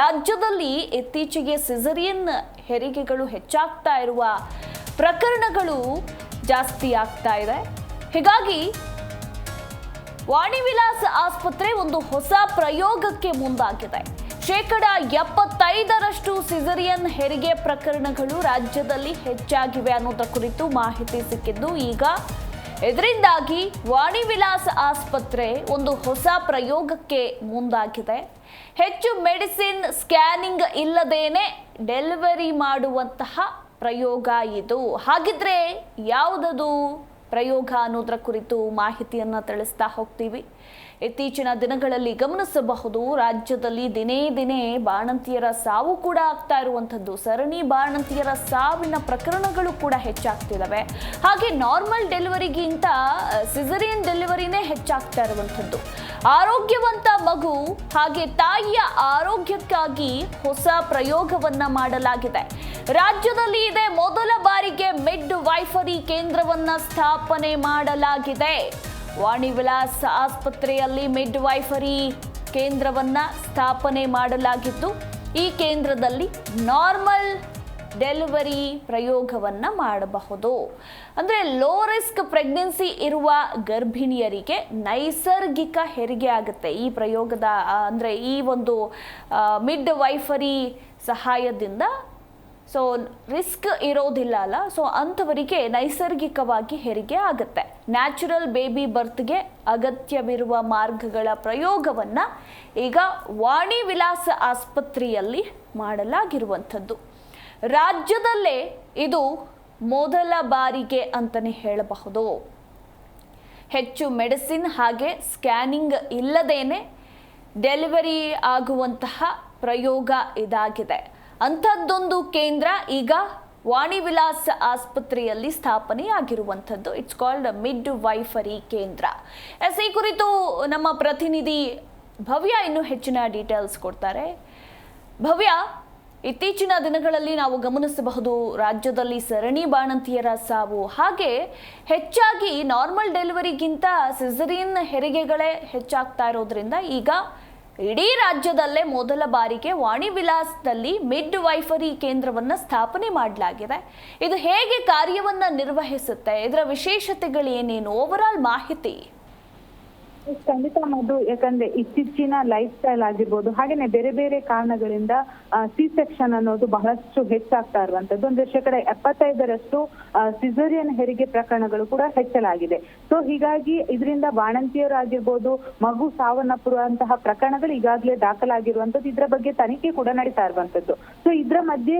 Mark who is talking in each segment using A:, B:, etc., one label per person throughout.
A: ರಾಜ್ಯದಲ್ಲಿ ಇತ್ತೀಚೆಗೆ ಸಿಸರಿಯನ್ ಹೆರಿಗೆಗಳು ಹೆಚ್ಚಾಗ್ತಾ ಇರುವ ಪ್ರಕರಣಗಳು ಜಾಸ್ತಿ ಆಗ್ತಾ ಇದೆ. ಹೀಗಾಗಿ ವಾಣಿ ವಿಲಾಸ್ ಆಸ್ಪತ್ರೆ ಒಂದು ಹೊಸ ಪ್ರಯೋಗಕ್ಕೆ ಮುಂದಾಗಿದೆ. ಶೇಕಡ ಎಪ್ಪತ್ತೈದರಷ್ಟು ಸಿಸರಿಯನ್ ಹೆರಿಗೆ ಪ್ರಕರಣಗಳು ರಾಜ್ಯದಲ್ಲಿ ಹೆಚ್ಚಾಗಿವೆ ಅನ್ನೋದರ ಕುರಿತು ಮಾಹಿತಿ ಸಿಕ್ಕಿದ್ದು ಈಗ ಇದರಿಂದಾಗಿ ವಾಣಿ ವಿಲಾಸ್ ಆಸ್ಪತ್ರೆ ಒಂದು ಹೊಸ ಪ್ರಯೋಗಕ್ಕೆ ಮುಂದಾಗಿದೆ. ಹೆಚ್ಚು ಮೆಡಿಸಿನ್ ಸ್ಕ್ಯಾನಿಂಗ್ ಇಲ್ಲದೇನೆ ಡೆಲಿವರಿ ಮಾಡುವಂತಹ ಪ್ರಯೋಗ ಇದು. ಹಾಗಿದ್ರೆ ಯಾವುದದು? ಪ್ರಯೋಗ ಅನ್ನೋದರ ಕುರಿತು ಮಾಹಿತಿಯನ್ನು ತಿಳಿಸ್ತಾ ಹೋಗ್ತೀವಿ. ಇತ್ತೀಚಿನ ದಿನಗಳಲ್ಲಿ ಗಮನಿಸಬಹುದು, ರಾಜ್ಯದಲ್ಲಿ ದಿನೇ ದಿನೇ ಬಾಣಂತಿಯರ ಸಾವು ಕೂಡ ಆಗ್ತಾ ಇರುವಂಥದ್ದು. ಸರಣಿ ಬಾಣಂತಿಯರ ಸಾವಿನ ಪ್ರಕರಣಗಳು ಕೂಡ ಹೆಚ್ಚಾಗ್ತಿದ್ದಾವೆ ಹಾಗೆ ನಾರ್ಮಲ್ ಡೆಲಿವರಿಗಿಂತ ಸಿಸರಿಯನ್ ಡೆಲಿವರಿನೇ ಹೆಚ್ಚಾಗ್ತಾ ಇರುವಂಥದ್ದು. ಆರೋಗ್ಯವಂತ ಮಗು ಹಾಗೆ ತಾಯಿಯ ಆರೋಗ್ಯಕ್ಕಾಗಿ ಹೊಸ ಪ್ರಯೋಗವನ್ನ ಮಾಡಲಾಗಿದೆ. ರಾಜ್ಯದಲ್ಲಿ ಇದೆ ಮೊದಲ ಬಾರಿಗೆ ಮಿಡ್ ವೈಫರಿ ಕೇಂದ್ರವನ್ನ ಸ್ಥಾಪನೆ ಮಾಡಲಾಗಿದೆ. ವಾಣಿ ವಿಲಾಸ್ ಆಸ್ಪತ್ರೆಯಲ್ಲಿ ಮಿಡ್ ವೈಫರಿ ಕೇಂದ್ರವನ್ನ ಸ್ಥಾಪನೆ ಮಾಡಲಾಗಿದ್ದು, ಈ ಕೇಂದ್ರದಲ್ಲಿ ನಾರ್ಮಲ್ ಡೆಲಿವರಿ ಪ್ರಯೋಗವನ್ನ ಮಾಡಬಹುದು. ಅಂದ್ರೆ ಲೋ ರಿಸ್ಕ್ ಪ್ರೆಗ್ನೆನ್ಸಿ ಇರುವ ಗರ್ಭಿಣಿಯರಿಗೆ ನೈಸರ್ಗಿಕ ಹೆರಿಗೆ ಆಗುತ್ತೆ. ಈ ಪ್ರಯೋಗದ ಅಂದರೆ ಈ ಒಂದು ಮಿಡ್ ವೈಫರಿ ಸಹಾಯದಿಂದ. ಸೊ ರಿಸ್ಕ್ ಇರೋದಿಲ್ಲ ಅಲ್ಲ. ಸೊ ಅಂಥವರಿಗೆ ನೈಸರ್ಗಿಕವಾಗಿ ಹೆರಿಗೆ ಆಗುತ್ತೆ. ನ್ಯಾಚುರಲ್ ಬೇಬಿ ಬರ್ತ್ಗೆ ಅಗತ್ಯವಿರುವ ಮಾರ್ಗಗಳ ಪ್ರಯೋಗವನ್ನು ಈಗ ವಾಣಿ ವಿಲಾಸ ಆಸ್ಪತ್ರೆಯಲ್ಲಿ ಮಾಡಲಾಗಿರುವಂಥದ್ದು. ರಾಜ್ಯದಲ್ಲೇ ಇದು ಮೊದಲ ಬಾರಿಗೆ ಅಂತಲೇ ಹೇಳಬಹುದು. ಹೆಚ್ಚು ಮೆಡಿಸಿನ್ ಹಾಗೆ ಸ್ಕ್ಯಾನಿಂಗ್ ಇಲ್ಲದೇನೆ ಡೆಲಿವರಿ ಆಗುವಂತಹ ಪ್ರಯೋಗ ಇದಾಗಿದೆ. ಅಂಥದ್ದೊಂದು ಕೇಂದ್ರ ಈಗ ವಾಣಿ ವಿಲಾಸ್ ಆಸ್ಪತ್ರೆಯಲ್ಲಿ ಸ್ಥಾಪನೆಯಾಗಿರುವಂಥದ್ದು. ಇಟ್ಸ್ ಕಾಲ್ಡ್ ಮಿಡ್ ವೈಫರಿ ಕೇಂದ್ರ. ಎಸ್, ಈ ಕುರಿತು ನಮ್ಮ ಪ್ರತಿನಿಧಿ ಭವ್ಯ ಇನ್ನೂ ಹೆಚ್ಚಿನ ಡೀಟೇಲ್ಸ್ ಕೊಡ್ತಾರೆ. ಭವ್ಯ ಇತ್ತೀಚಿನ ದಿನಗಳಲ್ಲಿ ನಾವು ಗಮನಿಸಬಹುದು ರಾಜ್ಯದಲ್ಲಿ ಸರಣಿ ಬಾಣಂತಿಯರ ಸಾವು. ಹಾಗೆ ಹೆಚ್ಚಾಗಿ ನಾರ್ಮಲ್ ಡೆಲಿವರಿಗಿಂತ ಸಿಸರಿನ್ ಹೆರಿಗೆಗಳೇ ಹೆಚ್ಚಾಗ್ತಾ ಇರೋದ್ರಿಂದ ಈಗ ಇಡೀ ರಾಜ್ಯದಲ್ಲೇ ಮೊದಲ ಬಾರಿಗೆ ವಾಣಿ ವಿಲಾಸದಲ್ಲಿ ಮಿಡ್ ವೈಫರಿ ಕೇಂದ್ರವನ್ನ ಸ್ಥಾಪನೆ ಮಾಡಲಾಗಿದೆ. ಇದು ಹೇಗೆ ಕಾರ್ಯವನ್ನ ನಿರ್ವಹಿಸುತ್ತೆ? ಇದರ ವಿಶೇಷತೆಗಳು ಏನೇನು ಓವರಾಲ್ ಮಾಹಿತಿ.
B: ಖಂಡಿತ ಮಧು. ಯಾಕಂದ್ರೆ ಇತ್ತೀಚಿನ ಲೈಫ್ ಸ್ಟೈಲ್ ಆಗಿರ್ಬೋದು, ಹಾಗೇನೆ ಬೇರೆ ಬೇರೆ ಕಾರಣಗಳಿಂದ ಸಿ ಸೆಕ್ಷನ್ ಅನ್ನೋದು ಬಹಳಷ್ಟು ಹೆಚ್ಚಾಗ್ತಾ ಇರುವಂತದ್ದು ಅಂದ್ರೆ ಶೇಕಡ ಎಪ್ಪತ್ತೈದರಷ್ಟು ಸಿಸರಿಯನ್ ಹೆರಿಗೆ ಪ್ರಕರಣಗಳು ಕೂಡ ಹೆಚ್ಚಲಾಗಿದೆ ಸೊ ಹೀಗಾಗಿ ಇದರಿಂದ ಬಾಣಂತಿಯರಾಗಿರ್ಬೋದು, ಮಗು ಸಾವನ್ನಪ್ಪಿರುವಂತಹ ಪ್ರಕರಣಗಳು ಈಗಾಗಲೇ ದಾಖಲಾಗಿರುವಂತದ್ದು ಇದರ ಬಗ್ಗೆ ತನಿಖೆ ಕೂಡ ನಡೀತಾ ಇರುವಂತದ್ದು ಸೊ ಇದರ ಮಧ್ಯೆ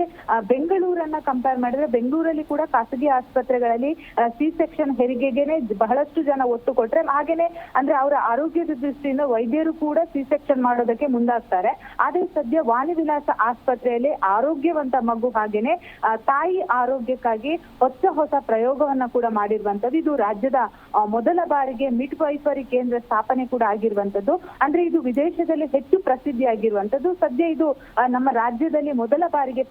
B: ಬೆಂಗಳೂರನ್ನ ಕಂಪೇರ್ ಮಾಡಿದ್ರೆ ಬೆಂಗಳೂರಲ್ಲಿ ಕೂಡ ಖಾಸಗಿ ಆಸ್ಪತ್ರೆಗಳಲ್ಲಿ ಸಿ ಸೆಕ್ಷನ್ ಹೆರಿಗೆಗೆನೆ ಬಹಳಷ್ಟು ಜನ ಒತ್ತು ಕೊಟ್ರೆ, ಹಾಗೇನೆ ಅಂದ್ರೆ ಅವರ ಆರೋಗ್ಯದ ದೃಷ್ಟಿಯಿಂದ ವೈದ್ಯರು ಕೂಡ ಸಿ ಸೆಕ್ಷನ್ ಮಾಡೋದಕ್ಕೆ ಮುಂದಾಗ್ತಾರೆ. ಆದ್ರೆ ಸದ್ಯ ವಾಣಿ ವಿಲಾಸ ಆಸ್ಪತ್ರೆಯಲ್ಲಿ ಆರೋಗ್ಯವಂತ ಮಗು ಹಾಗೇನೆ ತಾಯಿ ಆರೋಗ್ಯಕ್ಕಾಗಿ ಹೊಸ ಹೊಸ ಪ್ರಯೋಗವನ್ನ ಕೂಡ ಮಾಡಿರುವಂತದ್ದು ಇದು ರಾಜ್ಯದ ಮೊದಲ ಬಾರಿಗೆ ಮಿಡ್ ವೈಫರಿ ಕೇಂದ್ರ ಸ್ಥಾಪನೆ ಕೂಡ ಆಗಿರುವಂತದ್ದು ಅಂದ್ರೆ ಇದು ವಿದೇಶದಲ್ಲಿ ಹೆಚ್ಚು ಪ್ರಸಿದ್ಧಿ ಆಗಿರುವಂತದ್ದು ಸದ್ಯ ಇದು ನಮ್ಮ ರಾಜ್ಯದಲ್ಲಿ ಮೊದಲ ಬಾರಿಗೆ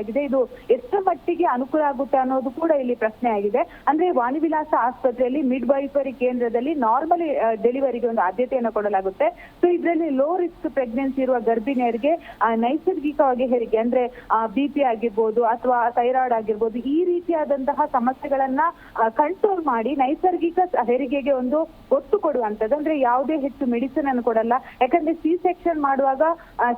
B: ಆಗಿದೆ. ಇದು ಎಷ್ಟು ಮಟ್ಟಿಗೆ ಅನುಕೂಲ ಆಗುತ್ತೆ ಅನ್ನೋದು ಕೂಡ ಇಲ್ಲಿ ಪ್ರಶ್ನೆ ಆಗಿದೆ. ಅಂದ್ರೆ ವಾಣಿ ವಿಲಾಸ ಆಸ್ಪತ್ರೆಯಲ್ಲಿ ಮಿಡ್ ವೈಫರಿ ಕೇಂದ್ರದಲ್ಲಿ ನಾರ್ಮಲಿ ಡೆಲಿವರಿಗೆ ಒಂದು ಆದ್ಯತೆಯನ್ನು ಕೊಡಲಾಗುತ್ತೆ. ಸೊ ಇದರಲ್ಲಿ ಲೋ ರಿಸ್ಕ್ ಪ್ರೆಗ್ನೆನ್ಸಿ ಇರುವ ಗರ್ಭಿಣಿಯರಿಗೆ ನೈಸರ್ಗಿಕವಾಗಿ ಹೆರಿಗೆ, ಅಂದ್ರೆ ಬಿ ಪಿ ಆಗಿರ್ಬೋದು ಅಥವಾ ಥೈರಾಯ್ಡ್ ಆಗಿರ್ಬೋದು, ಈ ರೀತಿಯಾದಂತಹ ಸಮಸ್ಯೆಗಳನ್ನ ಕಂಟ್ರೋಲ್ ಮಾಡಿ ನೈಸರ್ಗಿಕ ಹೆರಿಗೆಗೆ ಒಂದು ಒತ್ತು ಕೊಡುವಂತದ್ದು ಅಂದ್ರೆ, ಯಾವುದೇ ಹೆಚ್ಚು ಮೆಡಿಸಿನ್ ಅನ್ನು ಕೊಡಲ್ಲ. ಯಾಕಂದ್ರೆ ಸಿ ಸೆಕ್ಷನ್ ಮಾಡುವಾಗ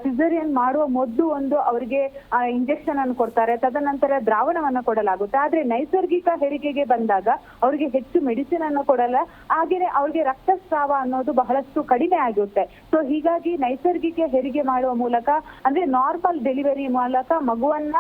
B: ಸಿಸರಿಯನ್ ಮಾಡುವ ಮೊದಲು ಒಂದು ಅವರಿಗೆ ಇಂಜೆಕ್ಷನ್ ಅನ್ನು ಕೊಡ್ತಾರೆ. ತದನಂತರ ದ್ರಾವಣವನ್ನ ಕೊಡಲಾಗುತ್ತೆ. ಆದ್ರೆ, ನೈಸರ್ಗಿಕ ಹೆರಿಗೆಗೆ ಬಂದಾಗ ಅವರಿಗೆ ಹೆಚ್ಚು ಮೆಡಿಸಿನ್ ಅನ್ನು ಕೊಡಲ್ಲ. ಹಾಗೇನೆ ಅವರಿಗೆ ರಕ್ತಸ್ರಾವ ಅನ್ನೋದು ಬಹಳಷ್ಟು ಕಡಿಮೆ ಆಗುತ್ತೆ ಸೊ ಹೀಗಾಗಿ ನೈಸರ್ಗಿಕ ಹೆರಿಗೆ ಮಾಡುವ ಮೂಲಕ, ಅಂದ್ರೆ ನಾರ್ಮಲ್ ಡೆಲಿವರಿ ಮೂಲಕ ಮಗುವನ್ನ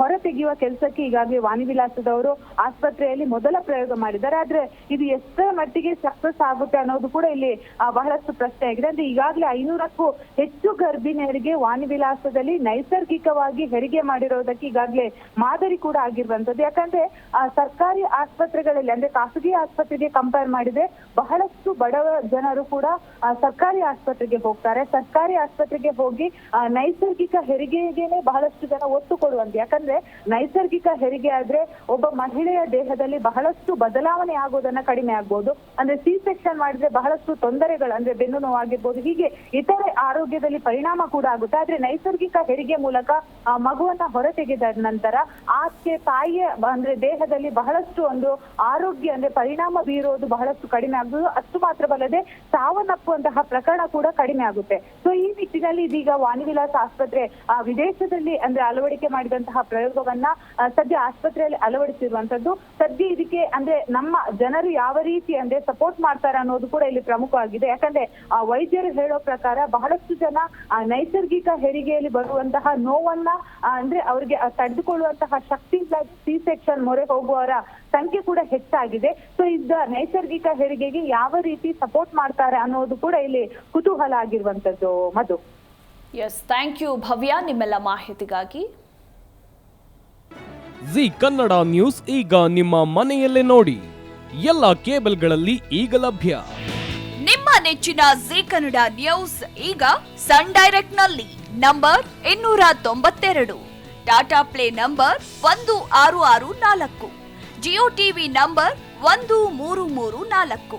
B: ಹೊರ ತೆಗೆಯುವ ಕೆಲಸಕ್ಕೆ ಈಗಾಗಲೇ ವಾಣಿ ವಿಲಾಸದವರು ಆಸ್ಪತ್ರೆಯಲ್ಲಿ ಮೊದಲ ಪ್ರಯೋಗ ಮಾಡಿದ್ದಾರೆ. ಆದ್ರೆ ಇದು ಎಷ್ಟರ ಮಟ್ಟಿಗೆ ಸಕ್ಸಸ್ ಆಗುತ್ತೆ ಅನ್ನೋದು ಕೂಡ ಇಲ್ಲಿ ಬಹಳಷ್ಟು ಪ್ರಶ್ನೆ ಆಗಿದೆ. ಅಂದ್ರೆ ಈಗಾಗಲೇ ಐನೂರಕ್ಕೂ ಹೆಚ್ಚು ಗರ್ಭಿಣಿಯರಿಗೆ ವಾಣಿ ವಿಲಾಸದಲ್ಲಿ ನೈಸರ್ಗಿಕವಾಗಿ ಹೆರಿಗೆ ಮಾಡಿರೋದಕ್ಕೆ ಈಗಾಗಲೇ ಮಾದರಿ ಕೂಡ ಆಗಿರುವಂತದ್ದು ಯಾಕಂದ್ರೆ ಸರ್ಕಾರಿ ಆಸ್ಪತ್ರೆಗಳಲ್ಲಿ, ಅಂದ್ರೆ ಖಾಸಗಿ ಆಸ್ಪತ್ರೆಗೆ ಕಂಪೇರ್ ಮಾಡಿದ್ರೆ ಬಹಳಷ್ಟು ಬಡವ ಜನ ಜನರು ಕೂಡ ಸರ್ಕಾರಿ ಆಸ್ಪತ್ರೆಗೆ ಹೋಗ್ತಾರೆ. ಸರ್ಕಾರಿ ಆಸ್ಪತ್ರೆಗೆ ಹೋಗಿ ನೈಸರ್ಗಿಕ ಹೆರಿಗೆಗೇನೆ ಬಹಳಷ್ಟು ಜನ ಒತ್ತು ಕೊಡುವಂತೆ. ಯಾಕಂದ್ರೆ, ನೈಸರ್ಗಿಕ ಹೆರಿಗೆ ಆದ್ರೆ ಒಬ್ಬ ಮಹಿಳೆಯ ದೇಹದಲ್ಲಿ ಬಹಳಷ್ಟು ಬದಲಾವಣೆ ಆಗೋದನ್ನ ಕಡಿಮೆ ಆಗ್ಬೋದು. ಅಂದ್ರೆ ಸಿ ಸೆಕ್ಷನ್ ಮಾಡಿದ್ರೆ ಬಹಳಷ್ಟು ತೊಂದರೆಗಳು, ಅಂದ್ರೆ ಬೆನ್ನು ನೋವಾಗಿರ್ಬೋದು, ಹೀಗೆ ಇತರೆ ಆರೋಗ್ಯದಲ್ಲಿ ಪರಿಣಾಮ ಕೂಡ ಆಗುತ್ತೆ. ಆದ್ರೆ ನೈಸರ್ಗಿಕ ಹೆರಿಗೆ ಮೂಲಕ, ಆ, ಮಗುವನ್ನ ಹೊರತೆಗೆದ ನಂತರ ಆಕೆ ತಾಯಿಯ, ಅಂದ್ರೆ ದೇಹದಲ್ಲಿ ಬಹಳಷ್ಟು ಒಂದು ಆರೋಗ್ಯ, ಅಂದ್ರೆ ಪರಿಣಾಮ ಬೀರೋದು ಬಹಳಷ್ಟು ಕಡಿಮೆ ಆಗುವುದು ಅಷ್ಟು ಮಾತ್ರವಲ್ಲದೆ ಸಾವನ್ನಪ್ಪುವಂತಹ ಪ್ರಕರಣ ಕೂಡ ಕಡಿಮೆ ಆಗುತ್ತೆ. ಸೊ ಈ ನಿಟ್ಟಿನಲ್ಲಿ ಇದೀಗ ವಾಣಿವಿಲಾಸ ಆಸ್ಪತ್ರೆ ವಿದೇಶದಲ್ಲಿ ಅಂದ್ರೆ ಅಳವಡಿಕೆ ಮಾಡಿದಂತಹ ಪ್ರಯೋಗವನ್ನ ಸದ್ಯ ಆಸ್ಪತ್ರೆಯಲ್ಲಿ ಅಳವಡಿಸಿರುವಂತದ್ದು ಸದ್ಯ ಇದಕ್ಕೆ ಅಂದ್ರೆ ನಮ್ಮ ಜನರು ಯಾವ ರೀತಿ ಅಂದ್ರೆ ಸಪೋರ್ಟ್ ಮಾಡ್ತಾರೆ ಅನ್ನೋದು ಕೂಡ ಇಲ್ಲಿ ಪ್ರಮುಖವಾಗಿದೆ. ಯಾಕಂದ್ರೆ ವೈದ್ಯರು ಹೇಳೋ ಪ್ರಕಾರ ಬಹಳಷ್ಟು ಜನ ನೈಸರ್ಗಿಕ ಹೆರಿಗೆಯಲ್ಲಿ ಬರುವಂತಹ ನೋವನ್ನ ಅಂದ್ರೆ ಅವರಿಗೆ ತಡೆದುಕೊಳ್ಳುವಂತಹ ಶಕ್ತಿ ಸಿ ಸೆಕ್ಷನ್ ಮೊರೆ ಹೋಗುವವರ ಸಂಖ್ಯೆ ಕೂಡ ಹೆಚ್ಚಾಗಿದೆ. ಸೊ ಇದ್ದ ನೈಸರ್ಗಿಕ ಹೆರಿಗೆಗೆ ಯಾವ ರೀತಿ ಸಪೋರ್ಟ್ ಮಾಡ್ತಾರೆ ಅನ್ನೋದು ಕೂಡ ಇಲ್ಲಿ ಕುತೂಹಲ ಆಗಿರುವಂತದ್ದು Madhu.
A: Yes thank you Bhavya ನಿಮ್ಮೆಲ್ಲ ಮಾಹಿತಿಗಾಗಿ.
C: ಜಿ ಕನ್ನಡ ನ್ಯೂಸ್ ಈಗ ನಿಮ್ಮ ಮನೆಯಲ್ಲೇ ನೋಡಿ. ಎಲ್ಲ ಕೇಬಲ್ಗಳಲ್ಲಿ ಈಗ ಲಭ್ಯ.
A: ನಿಮ್ಮ ನೆಚ್ಚಿನ ಜಿ ಕನ್ನಡ ನ್ಯೂಸ್ ಈಗ ಸನ್ ಡೈರೆಕ್ಟ್ನಲ್ಲಿ ನಂಬರ್ ಇನ್ನೂರ ತೊಂಬತ್ತೆರಡು. ಟಾಟಾ ಪ್ಲೇ ನಂಬರ್ ಒಂದು ಆರು ಆರು ನಾಲ್ಕು. ಜಿಯೋ ಟಿವಿ ನಂಬರ್ ಒಂದು ಮೂರು ಮೂರು ನಾಲ್ಕು.